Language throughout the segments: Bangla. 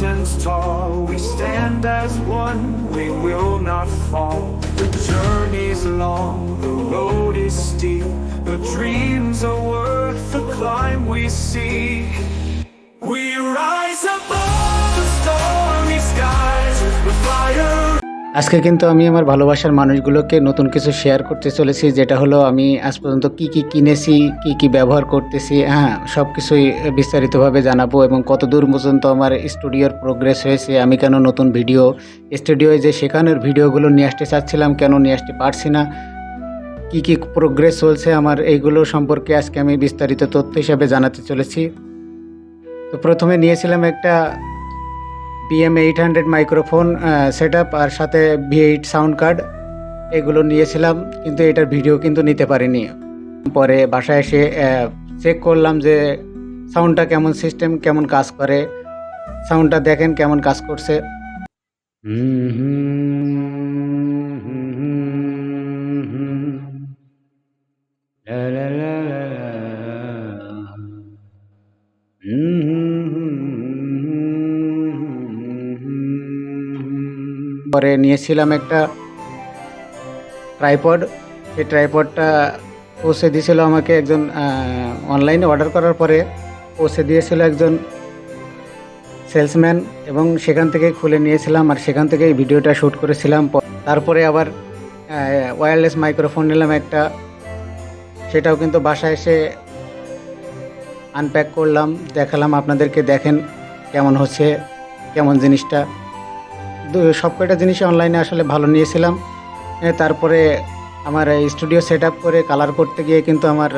mountains tall, we stand as one, we will not fall. The journey's long, the road is steep, the dreams are worth the climb we seek. We আজকে কিন্তু আমি আমার ভালোবাসার মানুষগুলোকে নতুন কিছু শেয়ার করতে চলেছি, যেটা হলো আমি আজ পর্যন্ত কি কি কিনেছি, কি কি ব্যবহার করতেছি হ্যাঁ সব কিছুই বিস্তারিতভাবে জানাব এবং কত দূর পর্যন্ত আমার স্টুডিওর প্রোগ্রেস হয়েছে, আমি কেন নতুন ভিডিও স্টুডিওয়ে যে সেখানের ভিডিওগুলো নিয়ে আসতে চাচ্ছিলাম, কেন নিয়ে আসতে পারছি না, কি কি প্রোগ্রেস চলছে আমার এইগুলো সম্পর্কে আজকে আমি বিস্তারিত তথ্য হিসাবে জানাতে চলেছি। তো প্রথমে নিয়েছিলাম একটা BM eight hundred microphone set up আর সাথে ভি এইট সাউন্ড কার্ড এগুলো নিয়েছিলাম, কিন্তু এটার ভিডিও কিন্তু নিতে পারিনি। পরে বাসায় এসে চেক করলাম যে সাউন্ডটা কেমন সিস্টেম কেমন কাজ করে সাউন্ডটা দেখেন কেমন কাজ করছে। লা পরে নিয়েছিলাম একটা ট্রাইপড সেই ট্রাইপডটা পৌঁছে দিয়েছিল আমাকে একজন অনলাইনে অর্ডার করার পরে পৌঁছে দিয়েছিল একজন সেলসম্যান এবং সেখান থেকে খুলে নিয়েছিলাম আর সেখান থেকে ভিডিওটা শ্যুট করেছিলাম। তারপরে আবার ওয়্যারলেস মাইক্রোফোন নিলাম একটা। সেটাও কিন্তু বাসায় এসে আনপ্যাক করলাম, দেখালাম, আপনাদেরকে দেখেন কেমন হচ্ছে, কেমন জিনিসটা। সব কয়টা জিনিসই অনলাইনে আসলে ভালো নিয়েছিলাম। তারপরে আমার স্টুডিও সেট আপ করে কালার করতে গিয়ে কিন্তু আমার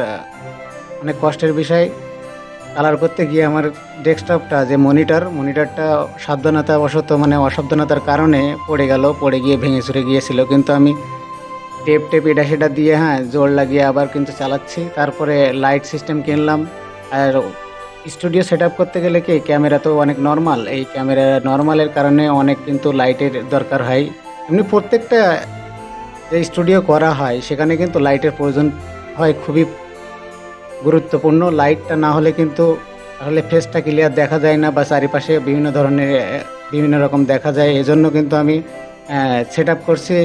অনেক কষ্টের বিষয়। কালার করতে গিয়ে আমার ডেস্কটপটা যে মনিটর মনিটরটা সাবধানতাবশত মানে অসাবধানতার কারণে পড়ে গেল, পড়ে গিয়ে ভেঙে চুরে গিয়েছিল। কিন্তু আমি টেপ টেপ এটা সেটা দিয়ে হ্যাঁ জোর লাগিয়ে আবার কিন্তু চালাচ্ছি। তারপরে লাইট সিস্টেম কিনলাম, আর স্টুডিও সেট করতে গেলে কি, ক্যামেরা তো অনেক নর্মাল এই ক্যামেরা নর্মালের কারণে অনেক কিন্তু লাইটের দরকার হয়। এমনি প্রত্যেকটা যে স্টুডিও করা হয়, সেখানে কিন্তু লাইটের প্রয়োজন হয় খুবই গুরুত্বপূর্ণ। লাইটটা না হলে কিন্তু আসলে ফেসটা ক্লিয়ার দেখা যায় না বা চারিপাশে বিভিন্ন ধরনের, বিভিন্ন রকম দেখা যায়। এজন্য কিন্তু আমি সেট করছি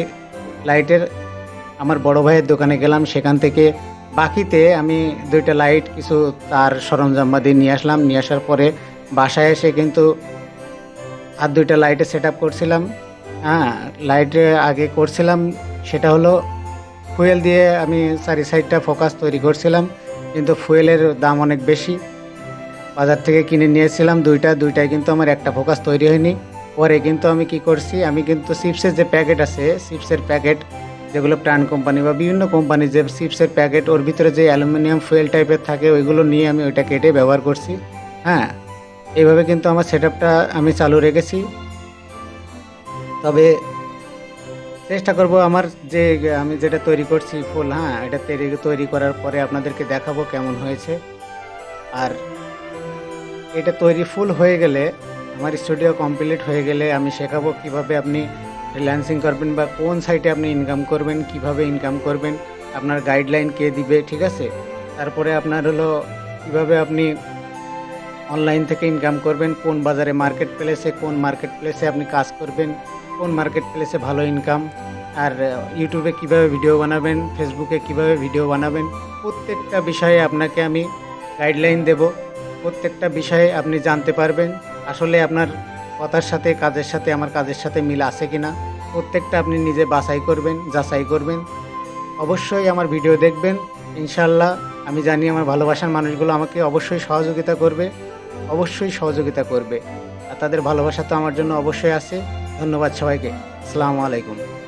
লাইটের আমার বড় ভাইয়ের দোকানে গেলাম, সেখান থেকে বাকিতে আমি দুইটা লাইট কিছু তার সরঞ্জাম সরঞ্জামাদি নিয়ে আসলাম। নিয়ে আসার পরে বাসায় এসে কিন্তু আর দুইটা লাইটে সেট আপ করছিলাম। হ্যাঁ লাইটে আগে করছিলাম, সেটা হলো ফুয়েল দিয়ে আমি চারি সাইডটা ফোকাস তৈরি করছিলাম, কিন্তু ফুয়েলের দাম অনেক বেশি। বাজার থেকে কিনে নিয়েছিলাম দুইটা দুইটাই কিন্তু আমার একটা ফোকাস তৈরি হয়নি। পরে কিন্তু আমি কি করছি, আমি কিন্তু চিপসের যে প্যাকেট আছে, চিপসের প্যাকেট যেগুলো প্রাণ কোম্পানি বা বিভিন্ন কোম্পানির যে চিপসের প্যাকেট ওর ভিতরে যে অ্যালুমিনিয়াম ফুয়েল টাইপের থাকে, ওইগুলো নিয়ে আমি ওইটা কেটে ব্যবহার করছি। হ্যাঁ এইভাবে কিন্তু আমার সেট আমি চালু রেখেছি। তবে চেষ্টা করব আমার যে, আমি যেটা তৈরি করছি ফুল হ্যাঁ এটা তৈরি তৈরি করার পরে আপনাদেরকে দেখাবো কেমন হয়েছে। আর এটা তৈরি ফুল হয়ে গেলে, আমার স্টুডিও কমপ্লিট হয়ে গেলে আমি শেখাবো কীভাবে আপনি ফ্রিল্যান্সিং করবেন বা কোন সাইটে আপনি ইনকাম করবেন, কীভাবে ইনকাম করবেন, আপনার গাইডলাইন কে দিবে, ঠিক আছে? তারপরে আপনার হলো কীভাবে আপনি অনলাইন থেকে ইনকাম করবেন, কোন বাজারে মার্কেট প্লেসে কোন মার্কেট প্লেসে আপনি কাজ করবেন, কোন মার্কেট প্লেসে ভালো ইনকাম আর ইউটিউবে কীভাবে ভিডিও বানাবেন ফেসবুকে কীভাবে ভিডিও বানাবেন, প্রত্যেকটা বিষয়ে আপনাকে আমি গাইডলাইন দেব। প্রত্যেকটা বিষয়ে আপনি জানতে পারবেন, আসলে আপনার কথার সাথে, কাজের সাথে, আমার কাজের সাথে মিল আছে কিনা। প্রত্যেকটা আপনি নিজে বাছাই করবেন, যাচাই করবেন। অবশ্যই আমার ভিডিও দেখবেন। ইনশাল্লাহ আমি জানি আমার ভালোবাসার মানুষগুলো আমাকে অবশ্যই সহযোগিতা করবে, অবশ্যই সহযোগিতা করবে। আর তাদের ভালোবাসা তো আমার জন্য অবশ্যই আছে। ধন্যবাদ সবাইকে। আসসালামু আলাইকুম।